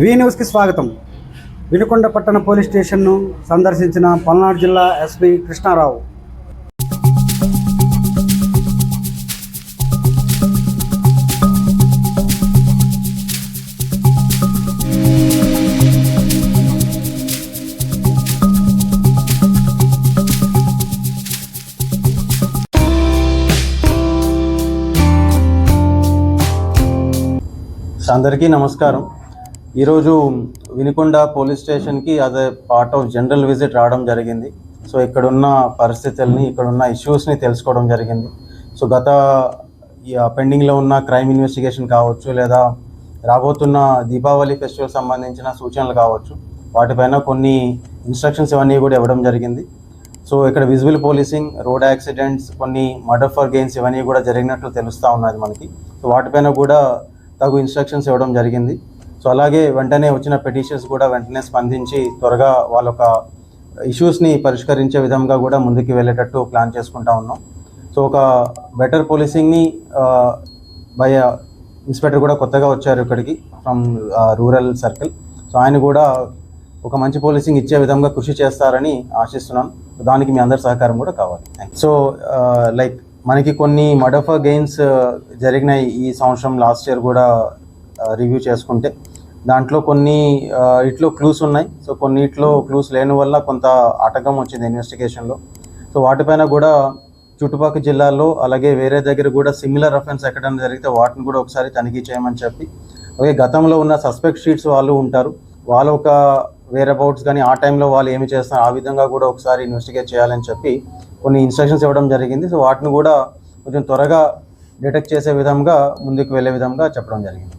వి న్యూస్కి స్వాగతం. వినుకొండ పట్టణ పోలీస్ స్టేషన్ను సందర్శించిన పల్నాడు జిల్లా ఎస్పీ కృష్ణారావు. అందరికీ నమస్కారం. ఈరోజు వినుకొండ పోలీస్ స్టేషన్కి అదే పార్ట్ ఆఫ్ జనరల్ విజిట్ రావడం జరిగింది. సో ఇక్కడున్న పరిస్థితుల్ని ఇక్కడున్న ఇష్యూస్ని తెలుసుకోవడం జరిగింది. సో గత పెండింగ్లో ఉన్న క్రైమ్ ఇన్వెస్టిగేషన్ కావచ్చు లేదా రాబోతున్న దీపావళి ఫెస్టివల్ సంబంధించిన సూచనలు కావచ్చు వాటిపైన కొన్ని ఇన్స్ట్రక్షన్స్ ఇవన్నీ కూడా ఇవ్వడం జరిగింది. సో ఇక్కడ విజువల్ పోలీసింగ్ రోడ్ యాక్సిడెంట్స్ కొన్ని మర్డర్ ఫర్ గెయిన్స్ ఇవన్నీ కూడా జరిగినట్లు తెలుస్తూ ఉన్నది మనకి. సో వాటిపైన కూడా తగు ఇన్స్ట్రక్షన్స్ ఇవ్వడం జరిగింది. సో అలాగే వెంటనే వచ్చిన పెటిషన్స్ కూడా వెంటనే స్పందించి త్వరగా వాళ్ళ యొక్క ఇష్యూస్ని పరిష్కరించే విధంగా కూడా ముందుకు వెళ్ళేటట్టు ప్లాన్ చేసుకుంటా ఉన్నాం. సో ఒక బెటర్ పోలీసింగ్ని బై ఇన్స్పెక్టర్ కూడా కొత్తగా వచ్చారు ఇక్కడికి ఫ్రమ్ రూరల్ సర్కిల్ సో ఆయన కూడా ఒక మంచి పోలీసింగ్ ఇచ్చే విధంగా కృషి చేస్తారని ఆశిస్తున్నాను దానికి మీ అందరి సహకారం కూడా కావాలి. సో లైక్ మనకి కొన్ని మడఫ గెయిన్స్ జరిగినాయి ఈ సంవత్సరం లాస్ట్ ఇయర్ కూడా రివ్యూ చేసుకుంటే. దాంట్లో కొన్ని ఇట్లో క్లూస్ ఉన్నాయి. సో కొన్నిట్లో క్లూస్ లేని వల్ల కొంత ఆటకం వచ్చింది ఇన్వెస్టిగేషన్లో సో వాటిపైన కూడా చుట్టుపక్కల జిల్లాల్లో అలాగే వేరే దగ్గర కూడా సిమిలర్ అఫెన్స్ ఎక్కడైనా జరిగితే వాటిని కూడా ఒకసారి తనిఖీ చేయమని చెప్పి. అలాగే గతంలో ఉన్న సస్పెక్ట్ షీట్స్ వాళ్ళు ఉంటారు. వాళ్ళు ఒక వేరే అబౌట్స్ కానీ ఆ టైంలో వాళ్ళు ఏమి చేస్తారు ఆ విధంగా కూడా ఒకసారి ఇన్వెస్టిగేట్ చేయాలని చెప్పి కొన్ని ఇన్స్ట్రక్షన్స్ ఇవ్వడం జరిగింది. సో వాటిని కూడా కొంచెం త్వరగా డిటెక్ట్ చేసే విధంగా ముందుకు వెళ్ళే విధంగా చెప్పడం జరిగింది.